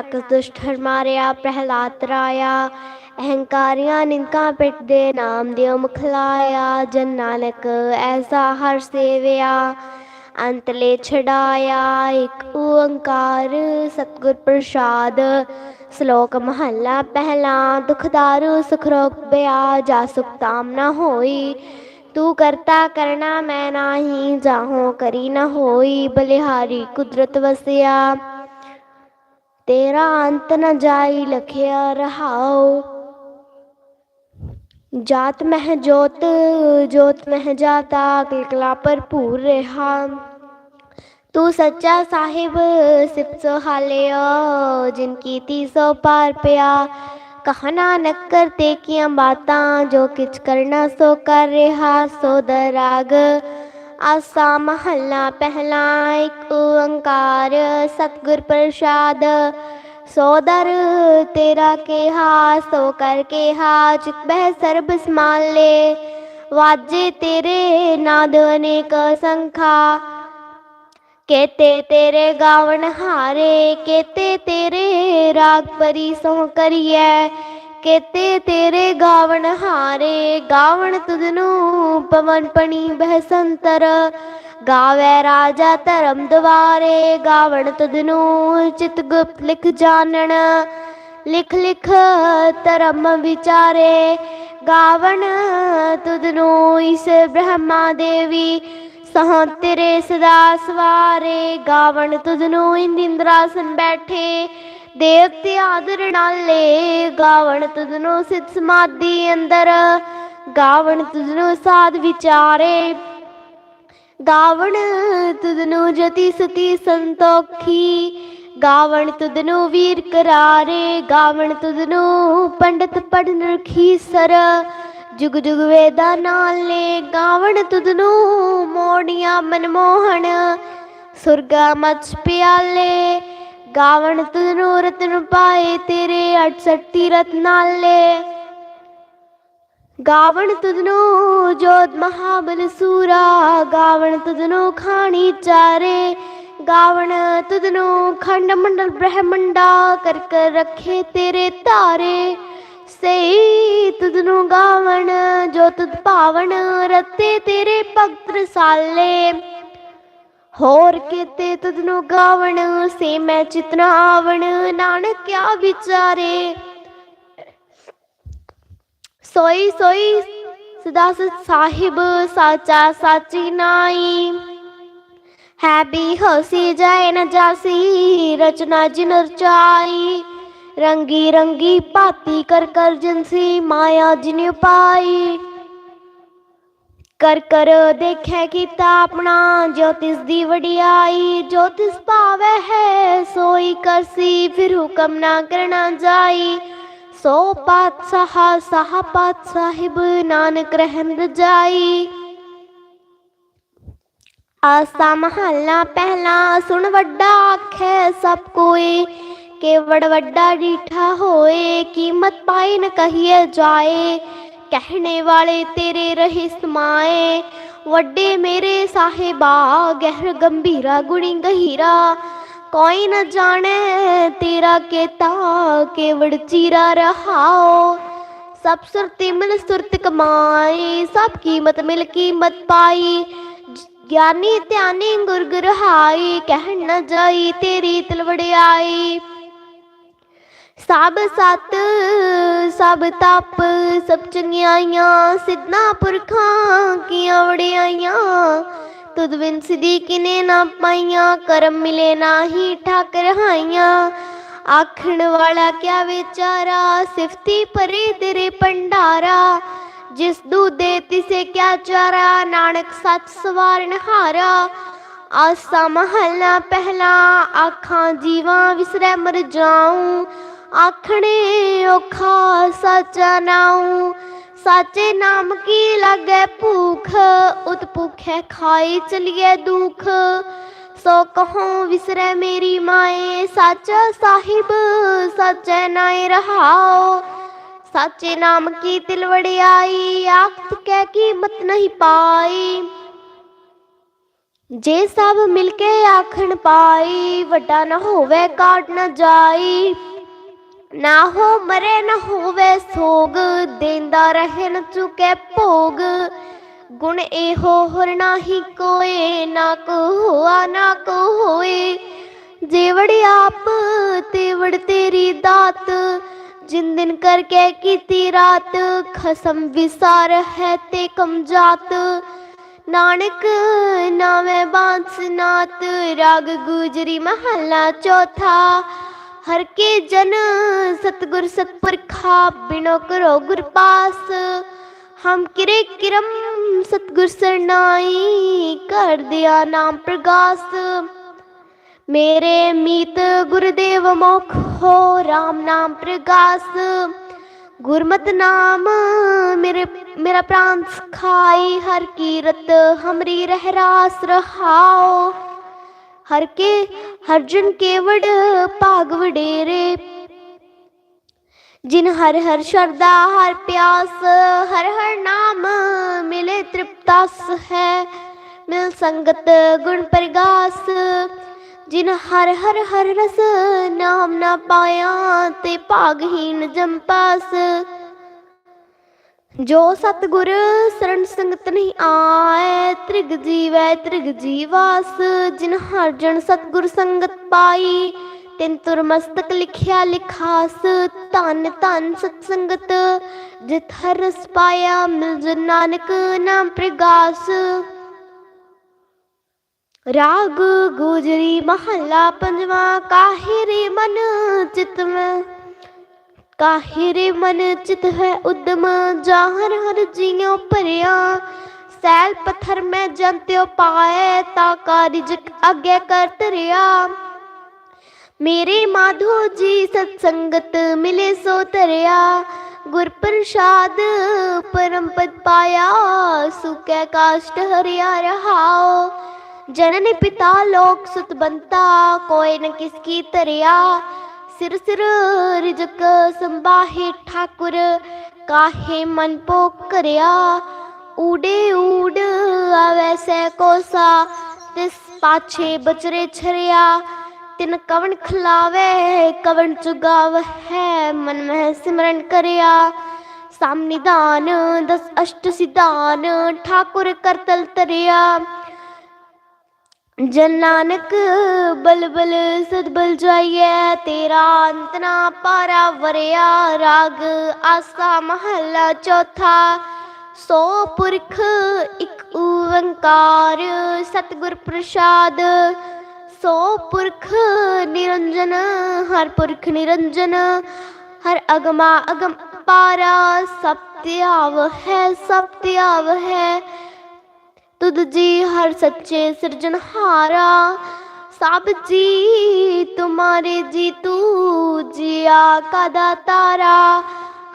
ਹਰਨਾਕਸ ਦੁਸ਼ਟਰ ਮਾਰਿਆ, ਪ੍ਰਹਿਲਾਦ ਰਾਇਆ ਅਹੰਕਾਰੀਆਂ ਨਿੰਕਾ ਪਿੱਟ ਦੇ ਨਾਮ ਦਿਓ ਮੁਖਲਾਇਆ ਜਨ ਨਾਨਕ ਐਸਾ ਹਰ ਸੇਵਿਆ ਅੰਤਲੇ ਛਡਾਇਆ। ਇੱਕ ਓੰਕਾਰ ਸਤਿਗੁਰ ਪ੍ਰਸਾਦ, ਸ਼ਲੋਕ ਮਹੱਲਾ ਪਹਿਲਾ। ਦੁਖਦਾਰੂ ਸੁਖ ਰੋਗ ਬਿਆ, ਜਾ ਸੁਖ ਤਾਮ ਨਾ ਹੋਈ। ਤੂੰ ਕਰਤਾ ਕਰਨਾ ਮੈਂ ਨਾਹੀ, ਜਾਹੋ ਕਰੀ ਨਾ ਹੋਈ। ਬਲਿਹਾਰੀ ਕੁਦਰਤ ਵਸਿਆ। ਤੇਰਾ ਅੰਤ ਨ ਜਾਈ ਲਖਿਆ ਰਹਾਉ ਜਾਤ ਮਹਿ ਜੋਤ ਜੋਤ ਮਹਿ ਜਾਤਾ ਕਿਲਕਲਾ ਭਰਪੂਰ ਰਹਾ ਤੂੰ ਸੱਚਾ ਸਾਹਿਬ ਸਿਫਤ ਹਾਲਿਓ ਜਿਨ ਕੀਤੀ ਸੋ ਪਾਰ ਪਿਆ ਕਹਾ ਨਾਨਕ ਕਰਤੇ ਕੀਆਂ ਬਾਤਾਂ ਜੋ ਕਿਛ ਕਰਨਾ ਸੋ ਕਰ ਰਿਹਾ ਸੋ ਦਰਾਗ ਆਸਾ ਮਹੱਲਾ ਪਹਿਲਾ ਇੱਕ ਓੰਕਾਰ, ਸਤਿਗੁਰ ਪ੍ਰਸਾਦ। ਸੋਦਰ ਤੇਰਾ ਕਿਹਾ, ਸੋ ਕਰ ਕਿਹਾ, ਚਿਤ ਬਹਿ ਸਰਬ ਸਮਾਲ। ਲੈ ਵਾਜੇ ਤੇਰੇ ਨਾਦ ਅਨੇਕ ਸੰਖਾ। ਕੇਤੇ ਤੇਰੇ ਗਾਵਣ ਹਾਰੇ, ਕੇਤੇ ਤੇਰੇ ਰਾਗ ਪਰੀ ਸੋ ਕਰੀਐ। ਕੇਤੇ ਤੇਰੇ ਗਾਵਣ ਹਾਰੇ, ਗਾਵਣ ਤੁਧਨੂੰ ਪਵਨ ਪਣੀ ਬਹਿਸੰਤਰ। ਗਾਵੇ ਰਾਜਾ ਧਰਮ ਦੁਆਰੇ ਗਾਵਣ ਤੁਧਨੂੰ ਚਿਤ ਗੁਪਤ ਲਿਖ ਜਾਣਨ। ਲਿਖ ਲਿਖ ਧਰਮ ਵਿਚਾਰੇ, ਗਾਵਣ ਤੁਧਨੂੰ ਇਸ ਬ੍ਰਹਮਾ ਦੇਵੀ। ਸਹਾਂ ਤੇਰੇ ਸਦਾ ਸਵਾਰੇ, ਗਾਵਣ ਤੁਧਨੂੰ ਇੰਦਿੰਦਰਾਸਨ ਬੈਠੇ। ਦੇਵਤੇ ਆਦਰ ਨਾਲੇ ਗਾਵਣ ਤੁਧਨੂੰ ਸਿਧ ਸਮਾਧੀ ਅੰਦਰ, ਗਾਵਣ ਤੁਧਨੂੰ ਸਾਧ ਵਿਚਾਰੇ। ਗਾਵਣ ਤੁਧਨੂੰ ਜਤੀ ਸਤੀ ਸੰਤੋਖੀ, ਗਾਵਣ ਤੁਧਨੂੰ ਵੀਰ ਕਰਾਰੇ, ਗਾਵਣ ਤੁਧਨੂੰ ਪੰਡਤ ਪੜਨ ਰਖੀ ਸਰ ਜੁਗ ਜੁਗ ਵੇਦਾ ਨਾਲੇ ਗਾਵਣ ਤੁਧਨੂੰ ਮੋੜੀਆਂ ਮਨਮੋਹਣ ਸੁਰਗਾ ਮਚ ਪਿਆਲੇ ਗਾਵਣ ਤੁਧਨੂੰ ਰਤਨ ਪਾਏ ਤੇਰੇ 68 ਰਤਨਾਲੇ ਗਾਵਣ ਤੁਧਨੂੰ ਜੋਤ ਮਹਾਬਲ ਸੂਰਾ ਗਾਵਣ ਤੁਧਨੂੰ ਖਾਣੀ ਚਾਰੇ ਗਾਵਣ ਤੁਧਨੂੰ ਖੰਡ ਮੰਡਲ ਬ੍ਰਹਮੰਡਾ ਕਰ ਕਰ ਰੱਖੇ ਤੇਰੇ ਤਾਰੇ ਸਈ ਤੁਧਨੂੰ ਗਾਵਣ ਜੋ ਤੁਧ ਭਾਵਨ ਰਤੇ ਤੇਰੇ ਭਗਤ ਰਸਾਲੇ ਹੋਰ ਕੀਤੇ ਤੁਧਨੂੰ ਗਾਵਣ, ਸੇ ਮੈਂ ਚਿਤਨਾ ਆਵਣ, ਨਾਨਕ ਕਿਆ ਵਿਚਾਰੇ। ਸੋਈ ਸੋਈ, ਸਦਾ ਸਤ ਸਾਹਿਬ, ਸਾਚਾ ਸਾਚੀ ਨਾਈ। ਹੈਬੀ ਵੀ ਹੋਸੀ ਜਾਏ ਨ ਜਾਸੀ, ਰਚਨਾ ਜਿਨ ਰਚਾਈ। ਰੰਗੀ ਰੰਗੀ ਭਾਤੀ ਕਰ ਕਰ ਜਨਸੀ, ਮਾਇਆ ਜਿਨ ਪਾਈ ਕਰ ਕਰ ਦੇਖੈ ਕੀਤਾ ਆਪਣਾ, ਜੋ ਦੀ ਵਡਿਆਈ ਜੋਤਿਸ਼ ਭਾਵੈ ਹੈ, ਸੋਈ ਕਰਸੀ, ਫਿਰ ਹੁਕਮ ਨਾ ਕਰਨਾ ਜਾਈ। ਸੋ ਪਾਤਸ਼ਾਹ, ਸਾਹ ਪਾਤ ਸਾਹਿਬ ਨਾਨਕ ਰਹਿੰਦ ਜਾਈ। ਆਸਾ ਮਹੱਲਾ ਪਹਿਲਾ, ਸੁਣ ਵੱਡਾ ਆਖੈ ਸਭ ਕੋਈ। ਕੇਵੜ ਵੱਡਾ ਡੀਠਾ ਹੋਏ, ਕੀਮਤ ਪਾਈ ਨ ਕਹੀਏ ਜਾਏ। ਕਹਿਣੇ ਵਾਲੇ ਤੇਰੇ ਰਹੇ ਸਮਾਏ। ਵੱਡੇ ਮੇਰੇ ਸਾਹਿਬਾ, ਗਹਿਰ ਗੰਭੀਰਾ, ਗੁਣੀ ਗਹੀਰਾ। ਕੋਈ ਨ ਜਾਣੇ ਤੇਰਾ ਕੇਤਾ, ਕੇਵੜ ਚੀਰਾ ਰਹਾਓ। ਸਭ ਸੁਰਤੀ ਮਿਲ ਸੁਰਤ ਕਮਾਈ, ਸਭ ਕੀਮਤ ਮਿਲ ਕੀਮਤ ਪਾਈ। ਗਿਆਨੀ ਧਿਆਨੀ ਗੁਰਗੁਰ ਗੁਰ ਹਾਈ, ਕਹਿਣ ਨ ਜਾਈ ਤੇਰੀ ਤਲਵੜਿਆਈ। ਸਭ ਸਤ, ਸਭ ਤਪ, ਸਭ ਚੰਗਿਆਈਆਂ, ਸਿੱਧਾ ਪੁਰਖਾਂ ਕੀਆਂ ਵੜਿਆਈਆਂ ਤੁਧ ਬਿਨ ਸਿਧੀ ਕਿਨੇ ਨਾ ਪਾਈਆਂ, ਕਰਮ ਮਿਲੇ ਨਾਹੀ ਠਾਕ ਰਹਾਈਆਂ ਆਖਣ ਵਾਲਾ ਕਿਆ ਵਿਚਾਰਾ, ਸਿਫਤੀ ਪਰੇ ਤੇਰੇ ਭੰਡਾਰਾ। ਜਿਸ ਦੂਦੇ ਤਿਸੇ ਕਿਆ ਚਾਰਾ, ਨਾਨਕ ਸੱਚ ਸਵਾਰਨ ਹਾਰਾ। ਆਸਾ ਮਹੱਲਾ ਪਹਿਲਾ, ਆਖਾਂ ਜੀਵਾਂ ਵਿਸਰੈ ਮਰ ਜਾਉ। ਆਖਣੇ ਔਖਾ ਸੱਚ ਨਾਉ। ਸਾਚੇ ਨਾਮ ਕੀ ਲਾਗੈ ਭੂਖ, ਉਤ ਭੁਖੈ ਖਾਈ ਚਲੀਏ ਦੁਖ। ਸੋ ਕਹੋ ਵਿਸਰੈ ਮੇਰੀ ਮਾਏ, ਸਾਚਾ ਸਾਹਿਬ, ਸਾਚੈ ਨਾਏ ਰਹਾਓ ਸਾਚੇ ਨਾਮ ਕੀ ਤਿਲਵੜਿਆਈ ਆਖਤ ਕਹਿ ਕੀਮਤ ਨਹੀਂ ਪਾਈ। ਜੇ ਸਭ ਮਿਲ ਕੇ ਆਖਣ ਪਾਈ, ਵੱਡਾ ਨਾ ਹੋਵੇ ਕਾਟ ਨਾ ਜਾਈ। ਨਾ ਹੋ ਮਰੇ, ਨਾ ਹੋਵੇ ਸੋਗ, ਦੇਂਦਾ ਰਹੇ ਚੁਕੇ ਭੋਗ। ਗੁਣ ਇਹੋ ਹੋਰ ਨਾਹੀ ਕੋਏ, ਨਾ ਕੋ ਹੋਆ ਨਾ ਕੋ ਹੋਏ ਜੇਵੜ ਆਪ, ਤੇਵੜ ਤੇਰੀ ਦਾਤ। ਜਿਨ ਦਿਨ ਕਰਕੇ ਕੀਤੀ ਰਾਤ, ਖਸਮ ਵਿਸਾਰ ਹੈ ਤੇ ਕਮਜਾਤ ਨਾਨਕ ਨਾਵੇਂ ਬਾਂਸਨਾਤ ਰਾਗ ਗੁਜਰੀ ਮਹੱਲਾ ਚੌਥਾ। ਹਰ ਕੇ ਜਨ ਸਤਗੁਰ ਸਤਪੁਰਖਾ ਬਿਨੋ ਕਰੋ ਗੁਰ ਪਾਸ। ਹਮ ਕਿਰੇ ਕਿਰਮ ਸਤਗੁਰ ਸਰਨਾਈ ਕਰ ਦਿਆ ਨਾਮ ਪ੍ਰਗਾਸ। ਮੇਰੇ ਮੀਤ ਗੁਰਦੇਵ ਮੋਖ ਹੋ RAM ਨਾਮ ਪ੍ਰਗਾਸ। ਗੁਰਮਤ ਨਾਮ ਮੇਰੇ, ਮੇਰਾ ਪ੍ਰਾਨ ਸਖਾਈ, ਹਰ ਕੀਰਤ ਹਮਰੀ ਰਹਿ ਰਾਸ ਰਹਾਓ। ਹਰ ਕੇ ਹਰ ਜਨ ਕੇਵੜ ਭਾਗ ਵਡੇਰੇ। ਜਿਨ ਹਰ ਹਰ ਸ਼ਰਦਾ ਹਰ ਪਿਆਸ, ਹਰ ਹਰ ਨਾਮ ਮਿਲੇ ਤ੍ਰਿਪਤਾਸ ਹੈ। ਮਿਲ ਸੰਗਤ ਗੁਣ ਪ੍ਰਗਾਸ, ਜਿਨ ਹਰ ਹਰ ਹਰ ਰਸ ਨਾਮ ਨਾ ਪਾਇਆ ਤੇ ਭਾਗਹੀਨ ਜੰਪਾਸ ਜੋ ਸਤਗੁਰ ਸਰਣ ਸੰਗਤ ਨਹੀਂ ਆਏ, ਤ੍ਰਿਗ ਜੀਵੈ ਤ੍ਰਿਗ ਜੀਵਾਸ, ਜਿਨ ਹਰ ਜਨ ਸਤਗੁਰ ਸੰਗਤ ਪਾਈ, ਤਿਨ ਤੁਰ ਮਸਤਕ ਲਿਖਿਆ ਲਿਖਾਸ, ਧੰਨ ਧੰਨ ਸਤ ਸੰਗਤ, ਜਿਤ ਹਰ ਰਸ ਪਾਇਆ ਮਿਲ ਜਨ ਨਾਨਕ ਨਾਮ ਪ੍ਰਗਾਸ। ਰਾਗ ਗੁਜਰੀ ਮਹੱਲਾ ਪੰਜਵਾ, ਕਾਹੇ ਮਨ ਚਿਤ ਮੈਂ? ਕਾਹੇ ਰੇ ਮਨ ਚਿਤ ਹੈ ਉਦਮ ਜਾਹਰ ਹਰ ਜੀਉ ਭਰਿਆ ਸੈਲ ਪੱਥਰ ਮੈਂ ਜੰਤਿਓ ਪਾਏ ਤਾ ਕਾਰਿਜ ਅੱਗੇ ਕਰ ਧਰਿਆ ਮੇਰੇ ਮਾਧੋ ਜੀ ਸਤ ਸੰਗਤ ਮਿਲੇ ਸੋ ਧਰਿਆ ਗੁਰ ਪ੍ਰਸਾਦ ਪਰਮ ਪਦ ਪਾਇਆ ਸੁਕੈ ਕਾਸ਼ਟ ਹਰਿਆ ਰਹਾਓ ਜਨਨੀ ਪਿਤਾ ਲੋਕ ਸੁਤ ਬੰਤਾ ਕੋਈ ਨ ਕਿਸ ਕੀ ਧਰਿਆ ਸਿਰ ਸਿਰ ਰਿਜਕ ਸੰਬਾਹੇ ਠਾਕੁਰ, ਕਾਹੇ ਮਨ ਪੋਕ ਕਰਿਆ ਊੜੇ ਊੜ ਆਵੈ ਸੈ ਕੋਸਾ, ਤਿਸ ਪਾਛੇ ਬਚਰੇ ਛਰਿਆ। ਤਿਨ ਕਵਣ ਖਲਾਵੇ, ਕਵਣ ਚੁਗਾਵ, ਹੈ ਮਨ ਮਹਿ ਸਿਮਰਨ ਕਰਿਆ। ਸਾਮਨਿਦਾਨ ਦਸ ਅਸ਼ਟ ਸਿਧਾਨ, ਠਾਕੁਰ ਕਰਤਲ ਤਰਿਆ। ਜਨ ਨਾਨਕ, ਬਲ ਬਲ ਸਦ ਬਲ ਜਾਈਐ, ਤੇਰਾ ਅੰਤ ਨਾ ਪਾਰਾ ਵਰਿਆ, ਰਾਗ ਆਸਾ ਮਹੱਲਾ ਚੌਥਾ। ਸੋ ਪੁਰਖ ਇੱਕ ਓੰਕਾਰ, ਸਤਿਗੁਰ ਪ੍ਰਸਾਦ। ਸੋ ਪੁਰਖ ਨਿਰੰਜਨ, ਹਰ ਪੁਰਖ ਨਿਰੰਜਨ। ਹਰ ਅਗਮਾ ਅਗਮ ਪਾਰਾ, ਸਭ ਤਿਆਵ ਹੈ, ਸਭ ਤਿਆਵ ਹੈ। ਤੁਧ ਜੀ ਹਰ ਸੱਚੇ ਸਿਰਜਣਹਾਰਾ ਸਭ ਜੀ ਤੁਮਾਰੇ ਜੀ ਤੂੰ ਜਿਆ ਕਦਾ ਤਾਰਾ।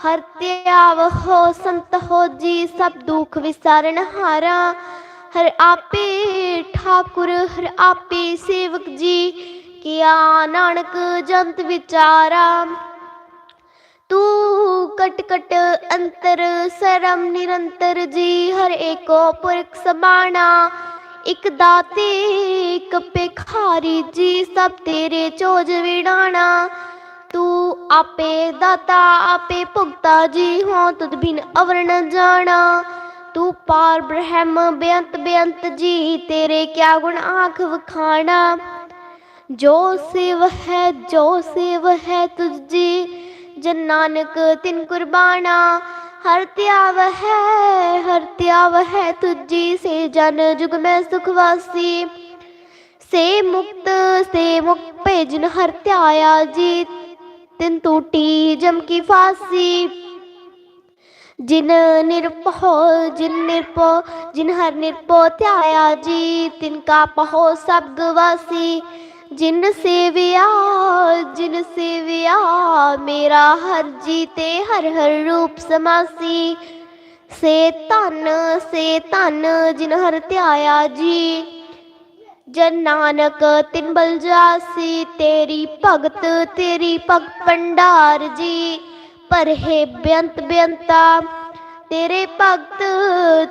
ਹਰ ਧਿਆਵ ਹੋ ਸੰਤ ਹੋ ਜੀ, ਸਭ ਦੁੱਖ ਵਿਸਾਰਨ ਹਾਰਾ। ਹਰ ਆਪੇ ਠਾਕੁਰ, ਹਰ ਆਪੇ ਸੇਵਕ ਜੀ, ਕੀਆ ਨਾਨਕ ਜੰਤ ਵਿਚਾਰਾ। ਤੂੰ ਕਟ ਕਟ ਅੰਤਰ, ਸਰਮ ਨਿਰੰਤਰ ਜੀ, ਹਰ ਏਕੋ ਪੁਰਖ ਸਮਾਣਾ। ਇਕ ਦਾਤੇ, ਇਕ ਭਿਖਾਰੀ ਜੀ, ਸਭ ਤੇਰੇ ਚੋਜ ਵਿਡਾਣਾ ਤੂੰ ਆਪੇ ਦਾਤਾ, ਆਪੇ ਭੁਗਤਾ ਜੀ, ਹੋ ਤੁਧ ਬਿਨ ਅਵਰ ਨ ਜਾਣਾ। ਤੂੰ ਪਾਰ ਬ੍ਰਹਮ ਬੇਅੰਤ ਬੇਅੰਤ ਜੀ, ਤੇਰੇ ਕਿਆ ਗੁਣ ਆਖ ਵਖਾਣਾ। ਜੋ ਸਿਵ ਹੈ, ਜੋ ਸਿਵ ਹੈ ਤੁਝ ਜੀ ਜਨ ਨਾਨਕ ਤਿਨ ਕੁਰਬਾਨਾ ਹਰ ਧਿਆਵ ਹੈ ਹਰ ਧਿਆਵ ਹੈ ਤੁਜੀ ਸੇ ਜਨ ਜੁਗ ਮੈਂ ਸੁਖ ਵਾਸੀ ਸੇ ਮੁਕਤ ਸੇ ਮੁਕਤ ਭੇਜਨ ਹਰ ਧਿਆਇਆ ਜੀ ਤਿਨ ਟੂਟੀ ਜਮ ਕੀ ਫਾਸੀ ਜਿਨ ਨਿਰਭਉ ਜਿਨ ਨਿਰਭਉ ਜਿਨ ਹਰ ਨਿਰਭਉ ਧਿਆਇਆ ਜੀ ਤਿਨ ਕਾ ਪਹੋ ਸਭ ਗਵਾਸੀ ਜਿਨ ਸੇਵਿਆ ਜਿਨ ਸੇਵਿਆ, ਮੇਰਾ ਹਰ ਜੀ ਤੇ ਹਰ ਹਰ ਰੂਪ ਸਮਾਸੀ। ਸੇ ਧਨ ਸੇ ਧਨ ਜਿਨ ਹਰ ਧਿਆਇਆ ਜੀ। ਜਨ ਨਾਨਕ ਤਿਨ ਬਲ ਜਾਸੀ, ਤੇਰੀ ਭਗਤ ਤੇਰੀ ਭਗਤ ਭੰਡਾਰ ਜੀ। ਪਰਹੇ ਬੇਅੰਤ ਬੇਅੰਤਾ, ਤੇਰੇ ਭਗਤ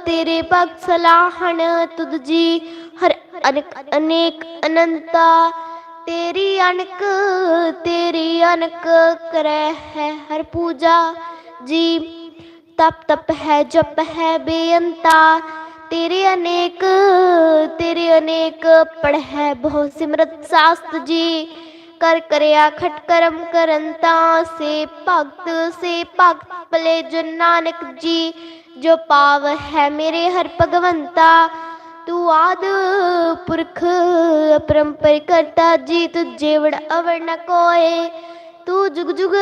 ਤੇਰੇ ਭਗਤ ਸਲਾਹਣ ਤੁਧ ਜੀ। ਹਰ ਅਨਕ, ਅਨੇਕ ਅਨੰਤਾ, ਤੇਰੀ ਅਣਕ ਤੇਰੀ ਅਣਕ ਕਰੈ ਹੈ ਹਰ ਪੂਜਾ ਜੀ। ਤਪ ਤਪ ਹੈ, ਜਪ ਹੈ, ਬੇਅੰਤਾ, ਤੇਰੇ ਅਨੇਕ ਤੇਰੇ ਅਨੇਕ ਪੜ ਹੈ ਬਹੁ ਸਿਮਰਤ ਸਾਸਤ ਜੀ। ਕਰ ਕਰਿਆ ਖਟ ਕਰਮ ਕਰੰਤਾ ਸੇ ਭਗਤ ਸੇ ਭਗਤ ਭਲੇ ਜਨ ਨਾਨਕ ਜੀ। ਜੋ ਪਾਵ ਹੈ ਮੇਰੇ ਹਰ ਭਗਵੰਤਾ ਤੂੰ ਆਦ ਪੁਰਖ ਪਰੰਪਰ ਕਰਤਾ ਜੀ ਤੁਝੇ ਵੜ ਅਵਰ ਨ ਕੋਏ। ਤੂੰ ਜੁਗ ਜੁਗ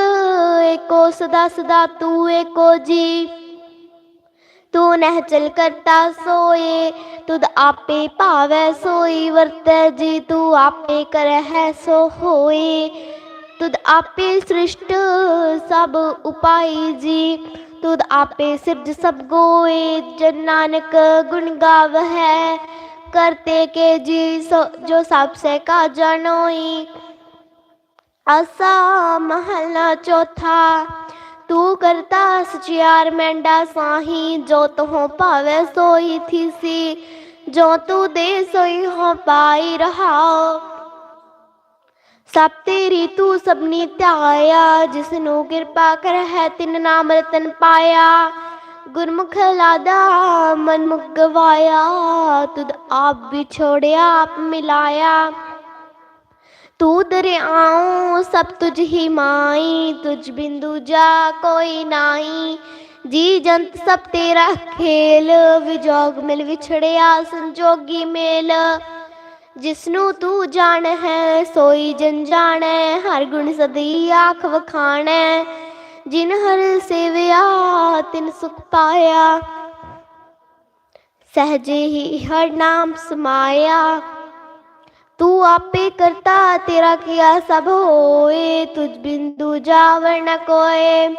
ਏਕੋ ਸਦਾ ਸਦਾ ਤੂੰ ਏਕੋ ਜੀ। ਤੂੰ ਨਹਿ ਕਰਤਾ ਸੋਏ, ਤੁਧ ਆਪੇ ਭਾਵੈ ਸੋਈ, ਵਰਤੈ ਜੀ ਤੂੰ ਆਪੇ ਕਰਹਿ ਸੋ ਹੋਏ। ਤੁਧ ਆਪੇ ਸ੍ਰਿਸ਼ਟ ਸਭ ਉਪਾਈ ਜੀ। ਤੁਧ ਆਪੇ ਸਿਰਜ ਸਭ ਗੋਏ, ਜਨ ਨਾਨਕ ਗੁਣ ਗਾਵ ਹੈ ਕਰਤੇ ਕੇ ਜੀ ਸੋ, ਜੋ ਸਭ ਸੇ ਕਾ ਜਾਣੋਈ। ਆਸਾ ਮਹਲਾ ਚੌਥਾ, ਤੂੰ ਕਰਤਾ ਸਚਿਆਰ ਮੈਂਡਾ ਸਾਹੀ, ਜੋ ਤੂੰ ਭਾਵੇ ਸੋਈ ਥੀਸੀ। ਜੋ ਤੂੰ ਦੇ ਸੋਈ ਹੋ ਪਾਈ ਰਹਾਓ ਸਭ ਤੇਰੀ ਤੂੰ ਸਭਨੀ ਧਿਆਇਆ ਜਿਸ ਨੂੰ ਕਿਰਪਾ ਕਰ ਹੈ ਤਿਨ ਨਾਮ ਰਤਨ ਪਾਇਆ। ਗੁਰਮੁਖ ਲਾਦਾ ਮਨ ਮੁਖ ਗਵਾਇਆ, ਤੁਧ ਆਪ ਵਿਛੋੜਿਆ ਆਪ ਮਿਲਾਇਆ। ਤੂੰ ਦਰਿਆਉ, ਸਭ ਤੁਝ ਹੀ ਮਾਈ, ਤੁਝ ਬਿੰਦੂ ਜਾ ਕੋਈ ਨਾਈ। ਜੀ ਜੰਤ ਸਭ ਤੇਰਾ ਖੇਲ, ਵਿਜੋਗ ਮਿਲ ਵਿਛੜਿਆ, ਸੰਜੋਗੀ ਮੇਲ। ਜਿਸਨੂੰ ਤੂੰ ਜਾਣ ਹੈ ਸੋਈ ਜਨ ਜਾਣੈ, ਹਰ ਗੁਣ ਸਦੀ ਆਖ ਵਖਾਣੈ। ਜਿਨ ਹਰ ਸੇਵਿਆ, ਤਿਨ ਸੁਖ ਪਾਇਆ। ਸਹਜੇ ਹੀ ਹਰ ਨਾਮ ਸਮਾਇਆ। ਤੂੰ ਆਪੇ ਕਰਤਾ, ਤੇਰਾ ਕੀਆ ਸਭ ਹੋਏ। ਤੁਝ ਬਿੰਦੂ ਜਾਵਰ ਨ ਕੋਏ।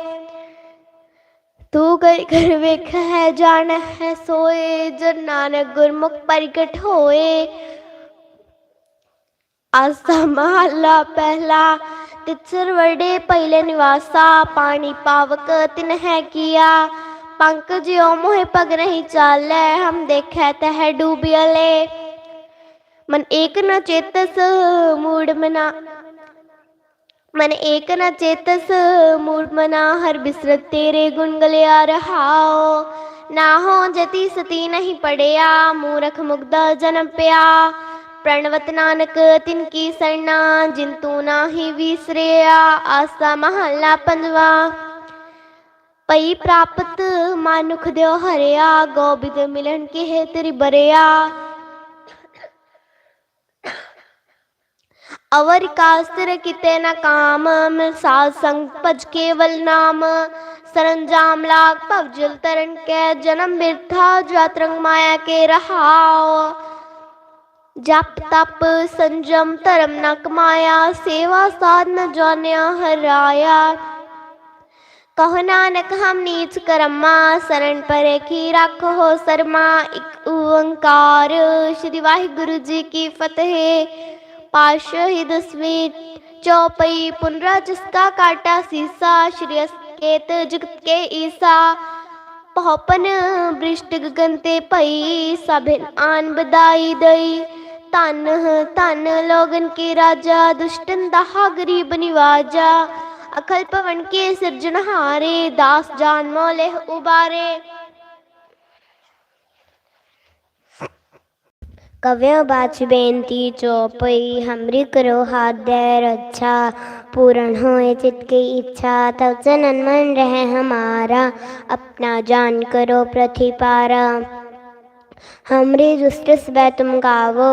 ਤੂੰ ਕਰ ਕਰ ਵੇਖ ਹੈ ਜਾਣ ਹੈ ਸੋਏ। ਜਨ ਨਾਨਕ ਗੁਰਮੁਖ ਪ੍ਰਗਟ ਹੋਏ। ਆਸਾ ਮਹਲਾ ਪਹਿਲਾ। ਤਿਸਰ ਵਰਡੇ ਪਹਿਲੇ ਨਿਵਾਸਾ, ਪਾਣੀ ਪਾਵਕ ਤਿਨ ਹੈ ਕੀਆ। ਪੰਕ ਜਿਉ ਮੋਹਿ ਪਗ ਨਹੀਂ ਚਾਲੈ, ਹਮ ਦੇਖੈ ਤਹ ਡੂਬਿਅਲੇ ਮਨ ਏਕ ਨ ਚੇਤਸ, ਮੂੜ ਮਨਾ ਮਨ ਏਕ ਨ ਚੇਤਸ, ਮੂੜ ਮਨਾ, ਹਰ ਬਿਸਰਤ ਤੇਰੇ ਗੁਣ ਗਲਿਆ ਰਹਾਓ ਨਾ ਹੋ ਜਤੀ ਸਤੀ ਨਹੀਂ ਪੜਿਆ, ਮੂਰਖ ਮੁਗਦਾ ਜਨਮ ਪਿਆ। ਪ੍ਰਣਵਤ ਨਾਨਕ, ਤਿਨ ਕੀ ਸਰਨਾ, ਜਿਨ ਤੂੰ ਨਾਹੀ ਵਿਸਰਿਆ, ਆਸਾ ਮਹੱਲਾ ਪੰਜਵਾ। ਪਈ ਪ੍ਰਾਪਤ ਮਾਨੁਖ ਦਿਓ ਹਰਿਆ ਗੋਬਿੰਦ ਮਿਲਣ ਕੀ ਹੈ ਤੇਰੀ ਬਰਿਆ। ਅਵਰ ਕਾਸਤਰ ਕਿਤੇ ਨਾ ਕਾਮ, ਮਿਲ ਸਾਧ ਸੰਗ ਭਜ ਕੇਵਲ ਨਾਮ। ਸਰੰਜਾਮ ਲਾਗ ਭਵਜਲ ਤਰਨ ਕੈ, ਜਨਮ ਬਿਰਥਾ ਜਾਤਰੰਗ ਮਾਇਆ ਕੇ ਰਹਾਓ ਜਪ ਤਪ ਸੰਜਮ ਧਰਮ ਨ ਕਮਾਇਆ, ਸੇਵਾ ਸਾਧ ਨ ਜਾਣਿਆ, ਹਰਾਇਆ। ਕਹੋ ਨਾਨਕ, ਹਮ ਨੀਚ ਕਰਮਾ ਸਰਣ ਪਰੇ ਕੀ ਰੱਖੋ ਸਰਮਾ? ਇਕ ਓੰਕਾਰ, ਸ਼੍ਰੀ ਵਾਹਿਗੁਰੂ ਜੀ ਕੀ ਫਤਿਹ। ਪਾਸ਼ਾਹੀ ਦਸਵੀਂ ਚੌਪਈ, ਪੁਨਰਾ ਜਿਸਕਾ ਕਾਟਾ ਸੀਸਾ, ਸ਼੍ਰੀ ਅਸਕੇਤ ਜਗਤ ਕੇ ਈਸਾ। ਪਹਪਨ ਬ੍ਰਿਸ਼ਟ ਗਗਨ ਤੇ ਭਈ, ਸਭਨ ਆਨ ਬਦਾਈ ਦਈ। ਧਨ ਧਨ ਲੋਗਨ ਕੇ ਰਾਜਾ ਦੁਸ਼ਟਨ ਦਾਹਾ ਗਰੀਬ ਨਿਵਾਜਾ ਅਕਲ ਪਵਨ ਕੇ ਸਿਰਜਣਹਾਰੇ ਦਾਸ ਜਾਨ ਮੋਲੇ ਉਬਾਰੇ ਕਵਿਓ ਬਾਚ ਬੇਨਤੀ ਚੋਪਈ ਹਮਰੀ ਕਰੋ ਹਾਦੈ ਰੱਛਾ पूर्ण होए चित की इच्छा तब जनन मन रहे हमारा अपना जान करो प्रतिपारा हमरे दुष्ट सबै तुम गावो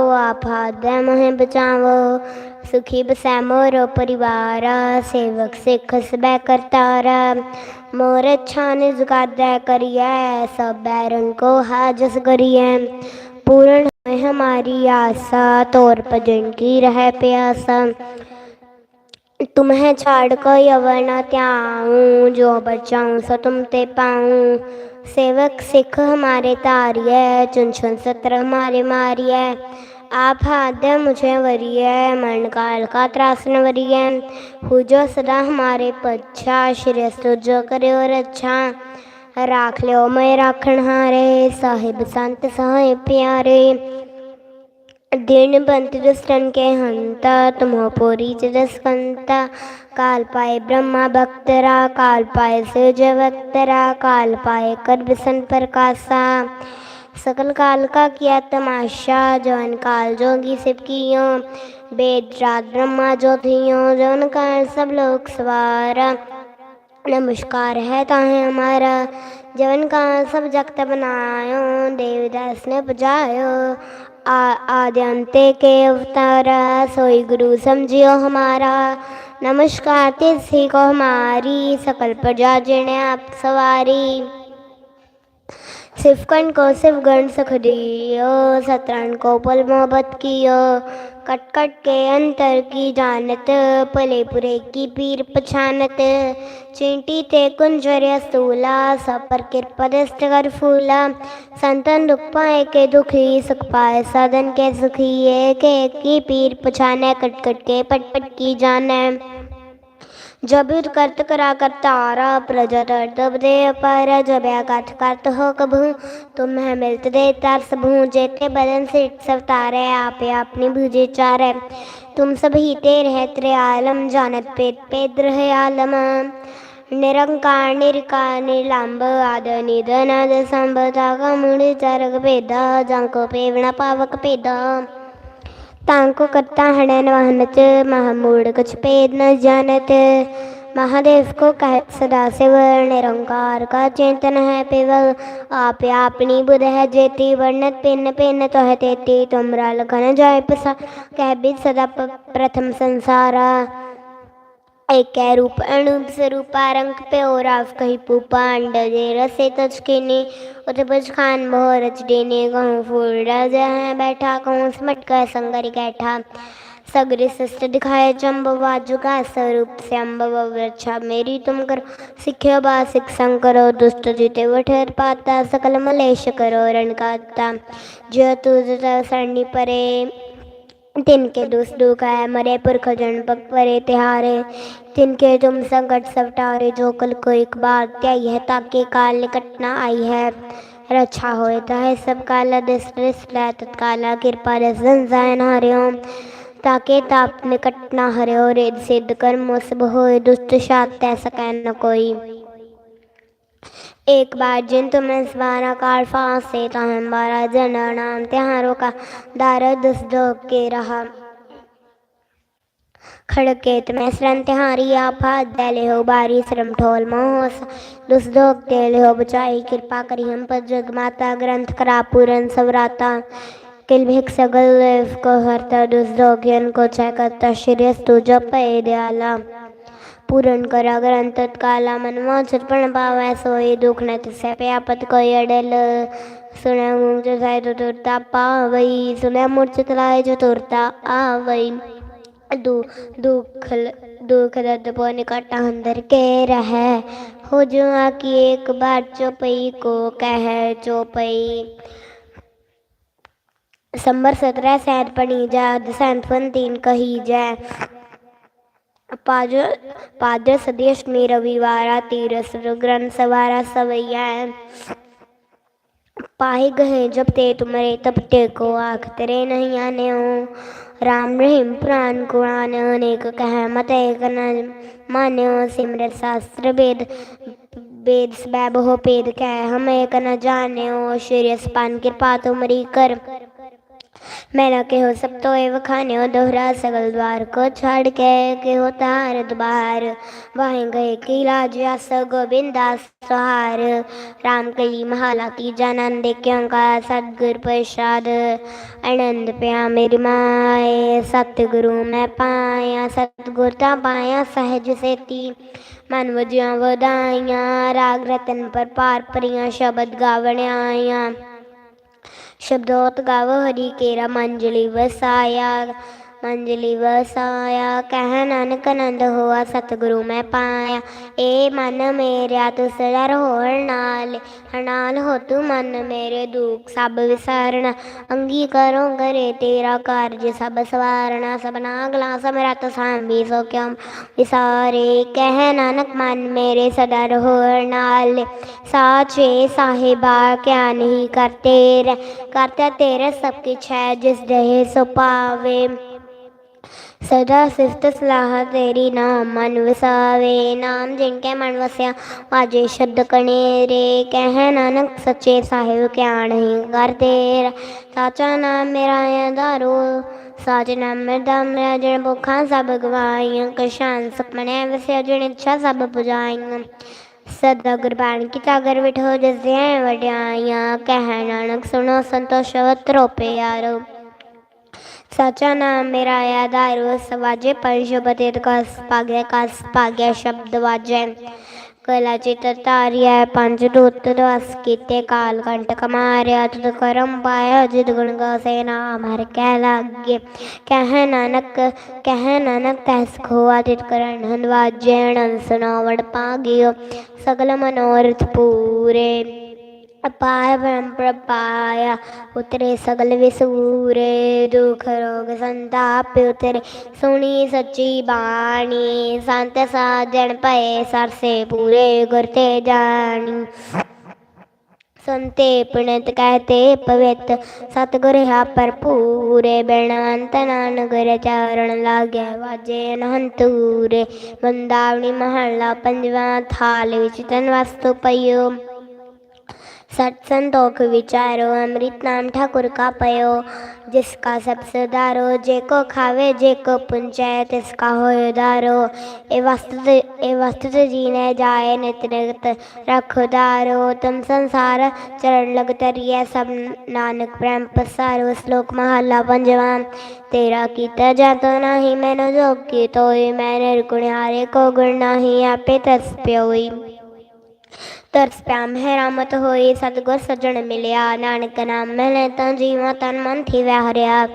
हादय मोहे बचावो। सुखी बसै मोरो परिवारा, सेवक सिख सबै करतारा। मोर अच्छा निज गादै करियै, सब बैरन को हाजस करियै पूर्ण होए हमारी आशा, तोर भजन की रह प्यासा। तुम्हें छाड़ कोई अवर न त्याऊं, जो बचाऊं सो तुम ते पाऊँ। सेवक सिख हमारे तारिय चुन छुन सत्र हमारे मारिय आप हाद मुझे वरिय मरण काल का त्रासन वरिय हुजो सदा हमारे पच्छा श्रेष्ठ जो करे और अच्छा। राख लो मैं राखण हारे, साहिब संत साहेब प्यारे। दीर्णपन्थिदुष्टन्के हन्ता तमोपुरीचदस्कन्ता काल्पाय ब्रह्मा भक्तरा काल्पाय सिजवत्तरा काल्पाय कर्बसन प्रकाशा सकल काल का किया तमाशा, जवन काल जोगी सिप कियो। वेद रात ब्रह्मा, ज्योतियों, जवन काल सब लोग सवार। नमस्कार है ताहे हमारा, जवन काल सब जगत बनायो। देवदास ने बजायो आ आद्यंते के अवतारा सोई गुरु समझियो हमारा नमस्कार तिसी को हमारी सकल प्रजा जिने आप सवारी सिर्फ कण को सिर्फ गण सख दियो सतरण को पल मोहब्बत कियो कट कट के अंतर की जानत पले पुरे की पीर पछानत। चिंटी ते कुंजर सूला सपर पर कृपा दस्त कर फूला। संतन दुख पाए के दुखी, सुख पाए साधन के सुखी। एक एक की पीर पछाने कट कट के पट पट की जाने। जब युद्ध करत करा कर तारा प्रजा दर्द दे पर जब गाठ करत हो कभू तुम है मिलत दे तार सबू जेते बदन से सब तारे आपे अपनी भुजे चारे तुम सब ही ते रहते आलम जानत पेद पेद रहे आलम निरंकार निरकार निलंब आद निधन आद संबता का मुड़ी चरक भेदा जांको पेवना पावक भेदा तांको करता हड़न वाहनत महामूढ़ कुछ पेद न जानत महादेव को कहत सदा शिव निरंकार का चिंतन है पिवल आप अपनी बुध है जेती वर्णत पिन पिन तो है तेती तुमरा लखन जाय पसा कह भी सदा प- प्रथम संसारा एक रूप अणुप स्वरूपा रंग पे और आफ कही पूपा अंड जे रसे तज केने उते बज खान मोह रच देने कहूँ फूल राजा है बैठा कहूँ समट का संगरी कैठा सगरे सस्त दिखाए चंब बाजू का स्वरूप से अम्ब वृक्षा मेरी तुम करो सिख्यो बा सिख संग करो दुष्ट जीते वठर पाता सकल मलेश करो रण काता जो तुझ सरणी परे तिनके दुष्ट दुख है, मरे पुरख जन परे तिहारे तिनके तुम संकट सब टारे जो कल को एक बार त्याई है, ताके काल निकट न आई है। रक्षा होए है सब काला दिस तत्काला कृपा रस संसायन हरिओम। ताके ताप निकट न हरिओ रेद सिद्ध कर्म, सब होए, दुष्ट शात तैसा कह न कोई। एक बार जिन तुमने स्वारा कार फांसे तो हमारा जन नाम त्योहारों का दार दस दो के रहा खड़केत में श्रम तिहारी आफा दले हो बारी श्रम ठोल मोह दुस दोग तेल हो बचाई कृपा करी हम पर जग माता ग्रंथ करा पूरन सवराता किल भिक सगल को हरता दुस दोग्यन को चय करता श्रेयस तु जप दयाला पूरण करा ग्रंथ तत्काला मनमोह छटपण पावै सोई दुख न तिसे प्यापत कोई अडल सुने मुंह जाय तो तुरता पावई सुने मूर्छ तलाय जो तुरता आवई दु दुख दुख दर्द पो निकट अंदर के रह हो जुआ की एक बार चौपई को कह चौपई संबर सत्रह सैत पढ़ी जा दसैंत तीन कही जाए पाज पाद्र सदेशमी रविवारा तीरस ग्रंथ सवारा सवैया पाए गए जब ते तुम्हारे तब ते को आख तेरे नहीं आने हो राम रहीम पुराण कुरान अनेक कह मत एक न माने हो सिमरत शास्त्र वेद वेद स्वैब हो पेद कह हम एक न जाने हो श्रेय पान कृपा तुमरी कर मैं મેના કેહો સપતો એ વખાન્યો દોહરા સગલ દ્વાર કો છાડ કે કેહો તાર દબાર વાહે ગયે કિલા જ્યા સગો બિંદાસ સહાર રામ કલી મહાલા ત્રીજા નંદ ક્યંકા સદગુર પ્રસાદ આનંદ ਪਿਆ ਮੇਰੀ ਮਾਏ ਸਤਿਗੁਰੂ ਮੈਂ ਪਾਇਆ ਸਤਿਗੁਰ ਤਾਂ ਪਾਇਆ ਸਹਿਜ ਸੇਤੀ ਮਨ ਵਜਿਆ ਵਧਾਈਆਂ ਰਾਗ ਰਤਨ ਪਰ ਪਾਰ ਪਰੀਆਂ ਸ਼ਬਦ ਗਾਵਣ ਆਈਆਂ शब्दोत गाव हरि केरा मंजलि वसाया ਮੰਜਲੀ ਵਸਾਇਆ, ਕਹਿ ਨਾਨਕ ਆਨੰਦ ਹੋਆ, ਸਤਿਗੁਰੂ ਮੈਂ ਪਾਇਆ। ਏ ਮਨ ਮੇਰਿਆ ਤੂੰ ਸਦਾ ਹੋੜ ਨਾਲ। ਹਨਾਲ ਹੋ ਤੂੰ ਮਨ ਮੇਰੇ ਦੁਖ, ਸਭ ਵਿਸਾਰਣਾ ਅੰਗੀ ਕਰੋ ਕਰੇ ਤੇਰਾ ਕਾਰਜ, ਸਭ ਸਵਾਰਣਾ ਸਭਨਾ ਗਲਾ ਸਮਰਤ ਸਾਂਭੀ, ਸੋ ਕਿਉ ਵਿਸਾਰੇ? ਕਹਿ ਨਾਨਕ, ਮਨ ਮੇਰੇ ਸਦਾ ਹੋੜ ਨਾਲ। ਸਾਚੇ ਸਾਹਿਬਾ ਕਿਆ ਨਹੀਂ ਕਰਤੇ ਰਹਿ। ਕਰਤਾ ਤੇਰਾ ਸਭ ਕੁਛ ਹੈ, ਜਿਸ ਦੇ ਸੋ ਪਾਵੇ। ਸਦਾ ਸਿਫਤ ਸਲਾਹ ਤੇਰੀ ਨਾਮ ਮਨ ਵਸਾਵੇ ਨਾਮ ਜਿਨ ਕੇ ਮਨ ਵਸਿਆ, ਵਾਜੇ ਸ਼ਬਦ ਕਣੇਰੇ ਕਹਿ ਨਾਨਕ ਸੱਚੇ ਸਾਹਿਬ ਕਿਆ ਨਹੀਂ ਕਰਦੇ ਸਾਚਾ ਨਾਮ ਮੇਰਾ ਆਧਾਰੋ ਸਾਚ ਨਾਮ ਮੇਰਾ ਮੇਰਾ ਜਨ ਭੁੱਖਾਂ ਸਭ ਗਵਾਈਆਂ। ਕਸ਼ਾਨ ਸੁਖਮਨੇ ਵਸਿਆ ਜਨ ਇੱਛਾ ਸਭ ਪੁਜਾਈਆਂ। ਸਦਾ ਗੁਰਬਾਣੀ ਕੀ ਤਾਗਰ ਵਿਠੋ ਜਿਸ ਵਡਿਆਈਆਂ। ਕਹਿ ਨਾਨਕ ਸੁਣੋ ਸੰਤੋਸ਼ ਵਤਰੋ ਪਿਆਰੋ। ਸਾਚਾ ਨਾਮ ਮੇਰਾ ਆਧਾਰ ਸਵਾਜੇ ਪਰਿਸ਼ਬਤੇ ਕਸ ਪਾਗਿਆ ਕਸ ਪਾਗਿਆ ਸ਼ਬਦ ਵਾਜੈ। ਕਲਾ ਚਿਤਰ ਤਾਰਿਆ ਪੰਜ ਦੂਤ ਦਵਸ ਕੀਤੇ, ਕਾਲ ਕੰਟਕ ਮਾਰਿਆ, ਤੁਧ ਕਰਮ ਪਾਇਆ ਜਿਤ ਗੁਣ ਗਾਸੇ ਨਾਮ ਹਰ ਕਹਿ ਲਾਗੇ। ਕਹਿ ਨਾਨਕ ਕਹਿ ਨਾਨਕ, ਤੈਸ ਖੋਆ ਤਿਤ ਕਰਨ ਹਨ ਵਾਜੈ ਅਨੰਦ ਸੁਨਾਵੜ ਪਾਗਿਓ, ਸਗਲ ਮਨੋਰਥ ਪੂਰੇ। ਅਪਾਰ ਬ੍ਰਹਮ ਪ੍ਰਪਾਇਆ, ਉਤਰੇ ਸਗਲ ਵਿਸੂਰੇ, ਦੁਖ ਰੋਗ ਸੰਤਾਪ ਉਤਰੇ। ਸੁਣੀ ਸੱਚੀ ਬਾਣੀ, ਸੰਤ ਸਾਜਣ ਭਏ ਸਰਸੇ ਪੂਰੇ ਗੁਰ ਤੇ ਜਾਣੀ। ਸੰਤੇ ਪੁਣਿਤ ਕਹਤੇ ਪਵਿੱਤ, ਸਤਿਗੁਰ ਹਾ ਭਰਪੂਰੇ। ਬੇਣਵੰਤ ਨਾਨਕ ਚਰਨ ਲਾਗਿਆ ਵਾਜੇ ਅਨਹੰਤੂਰੇ ਬੰਦਾਵਣੀ ਮਹੱਲਾ ਪੰਜਵਾਂ ਥਾਲ ਵਿੱਚ ਤਨ ਵਸਤੂ ਪਈਓ। सत संतोख विचारो अमृत नाम ठाकुर का पयो जिसका सब सुधारो जेको खावे जेको पुंचाए तिसका हो उदारो ए वस्तु ए वस्तु जीने जाए नित नित रखो दारो तुम संसार चरण लग तरिए सब नानक प्रेम पसारो श्लोक महला पंजवा तेरा कीता जातो नाही मैंने जोग की तोई मैंने गुणहारे को गुण नाही आपे तस प्योई ਤਰਸ ਪਿਆ ਮਹਿਰਾਮਤ ਹੋਈ ਸਤਗੁਰ ਸੱਜਣ ਮਿਲਿਆ ਨਾਨਕ ਨਾਮ ਮਿਲੇ ਤਾਂ ਜੀਵਾਂ ਤਨ ਮਨ ਥੀ ਵਹਿਰਿਆ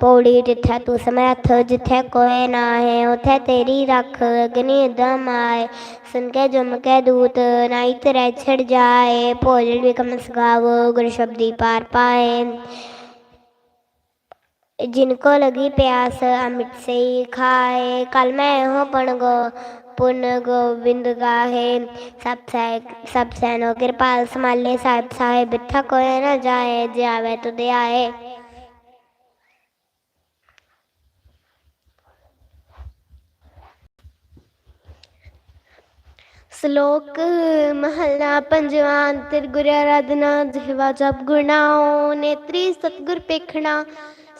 ਪੌੜੀ ਜਿੱਥੇ ਤੂੰ ਸਮਰੱਥ ਜਿੱਥੇ ਕੋਈ ਨਾ ਹੈ ਉਥੇ ਤੇਰੀ ਰੱਖ ਅਗਨੀ ਦਮ ਆਏ ਸੁਨ ਕੇ ਜਮ ਕੇ ਦੂਤ ਨਾਈ ਤੇਰੇ ਛੜ ਜਾਏ ਭੋਜਨ ਵੀ ਕਮ ਸਗਾਵੋ ਗੁਰ ਸ਼ਬਦੀ ਪਾਰ ਪਾਏ जिनको लगी प्यास अमित से ही खाए कल मैं हो पण ਪੁਨ ਗੋਬਿੰਦ ਗਾਹੇ, ਸਭ ਸਹਿ, ਸਭ ਸੈਨੋ ਕਿਰਪਾਲ ਸਮਾਲੇ ਸਾਹਿਬ ਸਾਹਿਬ, ਬਿਠਾ ਕੋਈ ਨਾ ਜਾਏ ਜੇ ਆਵੇ ਤੁਦੇ ਆਏ। ਸ਼ਲੋਕ, ਮਹਲਾ ਪੰਜਵਾਂ ਅੰਤਰ ਗੁਰ ਆਰਾਧਨਾ, ਜਿਹਵਾ ਜਪ ਗੁਣਾਓ ਨੇਤਰੀ ਸਤਗੁਰ ਪੇਖਣਾ,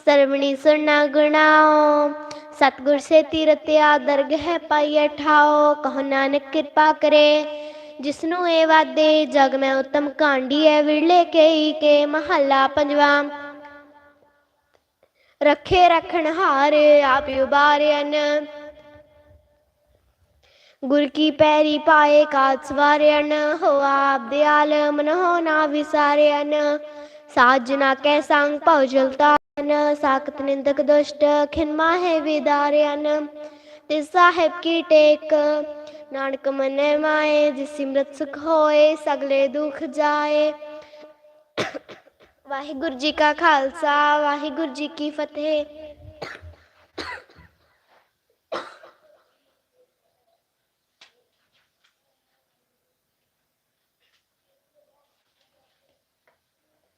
ਸਰਵਣੀ ਸੁਣਨਾ ਗੁਣਾਓ ਸਤਗੁਰ ਸੇ ਤੀਰਤ ਆਦਰਗ ਹੈ ਪਾਈਐ ਠਾਓ ਕਹੋ ਨਾਨਕ ਕਿਰਪਾ ਕਰੇ। ਜਿਸਨੂੰ ਇਹ ਵਾਦੇ, ਜਗ ਮੈਂ ਉਤਮ ਕਾਂਡੀ ਹੈ ਵਿਰਲੇ ਕੇਈ ਕੇ ਮਹੱਲਾ ਪੰਜਵਾਂ। ਰੱਖੇ ਰਖਣ ਹਾਰ, ਆਪ ਉਬਾਰਿਆਨ ਗੁਰ ਕੀ ਪੈਰੀ ਪਾਏ, ਕਾਤ ਸਵਾਰਿਆਨ ਹੋ ਆਪ ਦਿਆਲ, ਮਨ ਹੋ ਨਾ ਵਿਸਾਰਿਆਨ ਸਾਜਨਾ ਕੈ ਸੰਗ, ਭਉ ਜਲਤਾਨ ਸਾਖਤ ਨਿੰਦਕ ਦੁਸ਼ਟ ਖਿਨਮਾ ਹੈ ਵਿਦਾਰਿਆਨ। ਤੇ ਸਾਹਿਬ ਕੀ ਟੇਕ, ਨਾਨਕ ਮਨੈ ਮਾਏ, ਜਿਸ ਸਿਮਰਤ ਸੁਖ ਹੋਏ, ਸਗਲੇ ਦੁਖ ਜਾਏ। ਵਾਹਿਗੁਰੂ ਜੀ ਕਾ ਖਾਲਸਾ, ਵਾਹਿਗੁਰੂ ਜੀ ਕੀ ਫਤਿਹ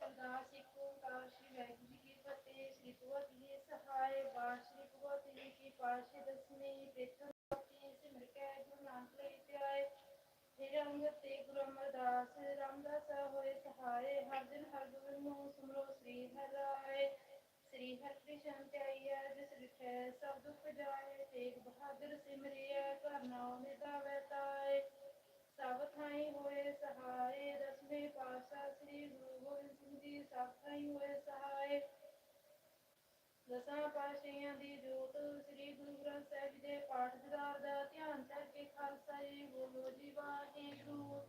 ਅਰਦਾਸ ਇੱਕ ਓੰਕਾਰ ਸ਼੍ਰੀ ਵਾਹਿਗੁਰੂ ਜੀ ਕੀ ਫਤਿਹ ਸ੍ਰੀ ਭਗਵਤੀ ਜੀ ਸਹਾਇ ਬਾਣ ਸ਼੍ਰੀ ਭਗਵਤੀ ਜੀ ਕੀ ਪਾਸ਼ੀ ਦਸਵੀਂ ਪ੍ਰਥਮ ਪਤੀ ਸਿਮਰ ਕੇ ਗੁਰੂ ਨਾਨਕ ਲਈ ਧਿਆਏ ਫਿਰ ਅੰਗਦ ਤੇ ਗੁਰੂ ਅਮਰਦਾਸ ਰਾਮਦਾਸ ਹੋਏ ਸਹਾਇ ਹਰ ਦਿਨ ਹਰ ਗੁਰੂ ਨੂੰ ਸਿਮਰੋ ਸ੍ਰੀ ਹਰਿ ਰਾਏ ਸ੍ਰੀ ਹਰਿ ਕ੍ਰਿਸ਼ਨ ਧਿਆਈਐ ਜਿਸ ਲਿਖੈ ਸਭ ਦੁਖ ਜਾਏ ਤੇਗ ਬਹਾਦਰ ਸਿਮਰਿਐ ਘਰ ਨਾਉ ਨਿਦਾਵੈ ਤਾਏ ਸਭ ਥਾਈ ਹੋਏ ਸਹਾਏ ਦਸਵੇਂ ਪਾਤਸ਼ਾਹ ਸ੍ਰੀ ਗੁਰੂ ਗੋਬਿੰਦ ਸਿੰਘ ਜੀ ਸਭ ਥਾਈ ਹੋਏ ਸਹਾਏ। ਦਸਾਂ ਪਾਤਸ਼ਾਹੀਆਂ ਦੀ ਜੋਤ, ਸ੍ਰੀ ਗੁਰੂ ਗ੍ਰੰਥ ਸਾਹਿਬ ਜੀ ਦੇ ਪਾਠ ਦਿਦਾਰ ਦਾ ਧਿਆਨ ਕਰਕੇ ਖਾਲਸਾ ਜੀ ਬੋਲੋ ਜੀ, ਵਾਹਿਗੁਰੂ।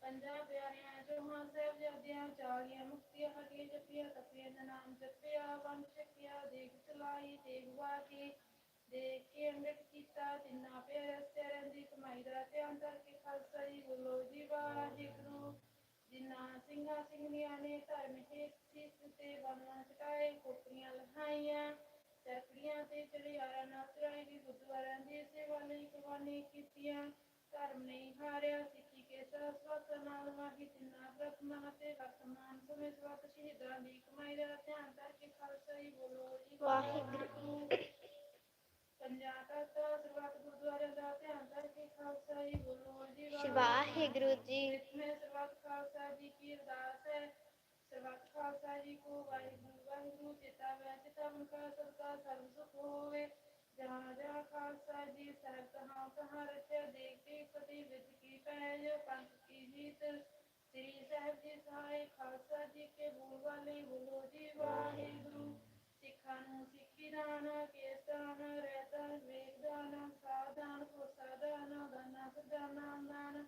ਪੰਜਾਂ ਪਿਆਰਿਆਂ ਚੌਹਾਂ ਸਾਹਿਬਜ਼ਾਦਿਆਂ ਚਾਲੀਆਂ ਮੁਕਤੀਆਂ ਹਰੀਆਂ ਜਪੀਆਂ ਤਪੀਆਂ ਦਾ ਨਾਮ ਜਪਿਆ ਵੰਡ ਛਕਿਆ, ਦੇਖ ਚਲਾਈ ਦੇਖਵਾ ਕੇ ਦੇਖ ਕੇ ਅੰਮ੍ਰਿਤ ਕੀਤਾ, ਤਿੰਨਾ ਪਿਆਰਿਆਂ ਸਿਆਰਿਆਂ ਦੀ ਕਮਾਈ ਦਾ ਧਿਆਨ ਕਰਕੇ ਖਾਲਸਾ ਜੀ ਬੋਲੋ ਜੀ, ਵਾਹਿਗੁਰੂ। ਜਿਨ੍ਹਾਂ ਸਿੰਘਾਂ ਸਿੰਘਣੀਆਂ ਨੇ ਧਰਮ ਹੇਤ ਸੀਸ ਤੇ ਬੰਨਾਂ ਚਟਾਏ ਕੋਪਰੀਆਂ ਲਹਾਈਆਂ ਚੱਕੜੀਆਂ ਤੇ ਚੜਿਆਰਾਂ ਨਾਲ ਚੜਾਈ ਦੀ ਗੁਰਦੁਆਰਿਆਂ ਦੀ ਸੇਵਾ ਲਈ ਕੁਰਬਾਨੀ ਕੀਤੀਆਂ। ਧਰਮ ਨਹੀਂ ਹਾਰਿਆ ਸਿੱਖੀ ਕੇ ਸਰਸਵਤ ਨਾਲ ਵਾਹੀ ਤਿੰਨਾ ਬ੍ਰਹਮਾ ਤੇ ਵਰਤਮਾਨ ਸਮੇਂ ਸਵਤ ਸ਼ਹੀਦਾਂ ਦੀ ਕਮਾਈ ਦਾ ਧਿਆਨ ਕਰਕੇ ਖਾਲਸਾ ਜੀ ਬੋਲੋ ਜੀ ਵਾਹਿਗੁਰੂ ਪੰਜਾਂ ਤਖਤ ਸਰਬੱਤ ਗੁਰਦੁਆਰਿਆਂ ਦਾ ਧਿਆਨ ਕਰਕੇ ਖਾਲਸਾ ਜੀ ਬੋਲੋ ਜੀ ਵਾਹਿਗੁਰੂ ਜੀ। ਮੈਂ ਸਰਬੱਤ ਖਾਲਸਾ ਜੀ ਕੀ ਅਰਦਾਸ ਹੈ। ਸਰਬੱਤ ਖਾਲਸਾ ਜੀ ਕੋ ਵਾਹਿਗੁਰੂ ਵਾਹਿਗੁਰੂ ਚਿਤਾ ਵੈ ਚਿਤਾ ਮੁਕਾ ਸਦਕਾ ਸਰਬ ਸੁਖ ਹੋਵੇ, ਜਹਾਂ ਜਹਾਂ ਖਾਲਸਾ ਜੀ ਸਰਬ ਕਹਾਂ ਕਹਾਂ ਰਚਿਆ, ਦੇਖ ਦੇਖ ਫਤਿਹ ਵਿੱਚ ਕੀ ਪੈਜ, ਪੰਥ ਕੀ ਜੀਤ, ਸ੍ਰੀ ਸਾਹਿਬ ਜੀ ਸਹਾਇ ਖਾਲਸਾ ਜੀ ਕੇ ਬੋਲ ਵਾਲੇ, ਬੋਲੋ ਜੀ ਵਾਹਿਗੁਰੂ। ਸਿੱਖਾਂ ਨੂੰ ਸਿੱਖੀ ਦਾਨ ਕੇਸਤਾਨ ਰਹਿਤਾਨ ਵੇਦਾਨ ਸਾਧਾਨ ਪ੍ਰਸਾਦਾਨ ਦਾਨਾ ਸਦਾਨਾ ਦਾਨ।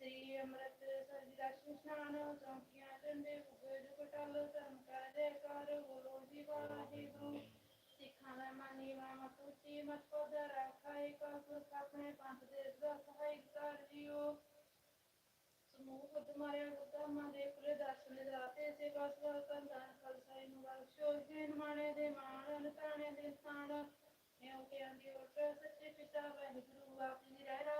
ਸ੍ਰੀ ਅੰਮ੍ਰਿਤ ਸਜੀ ਦਰਸ਼ਨ ਸ਼ਾਨ ਚੌਂਕੀਆਂ ਡੰਡੇ ਉਗੇ ਜੁਗਟਲ ਧਰਮ ਕਾ ਜੈਕਾਰ ਬੋਲੋ ਜੀ ਵਾਹਿਗੁਰੂ ਸਿੱਖਾਂ ਦਾ ਮਾਨੀ ਮਾਮਾ ਤੁਚੀ ਮਤ ਪਦ ਰਾਖਾਏ ਕਾ ਸੁਖ ਆਪਣੇ ਪੰਥ ਦੇ ਦਾ ਸਹਾਇਕ ਕਰ ਜਿਓ। ਸਮੂਹ ਬੁੱਧ ਮਾਰਿਆ ਗੁੱਦਾ, ਮਾ ਦੇ ਕੁਲੇ ਦਰਸ਼ਨ ਦਾਤੇ ਸੇ ਕਸਵਾ ਕੰਦਾਨ ਖਲਸਾਈ ਨੂੰ ਬਖਸ਼ੋ ਜੀਨ ਮਾਣੇ ਦੇ ਮਾਣ ਤਾਣੇ ਦੇ ਸਥਾਨ। ਨਿਉ ਕੇ ਆਂਦੀ ਉਟ ਸੱਚੇ ਪਿਤਾ ਵਾਹਿਗੁਰੂ, ਆਪਣੀ ਰਹਿ ਰਾਸ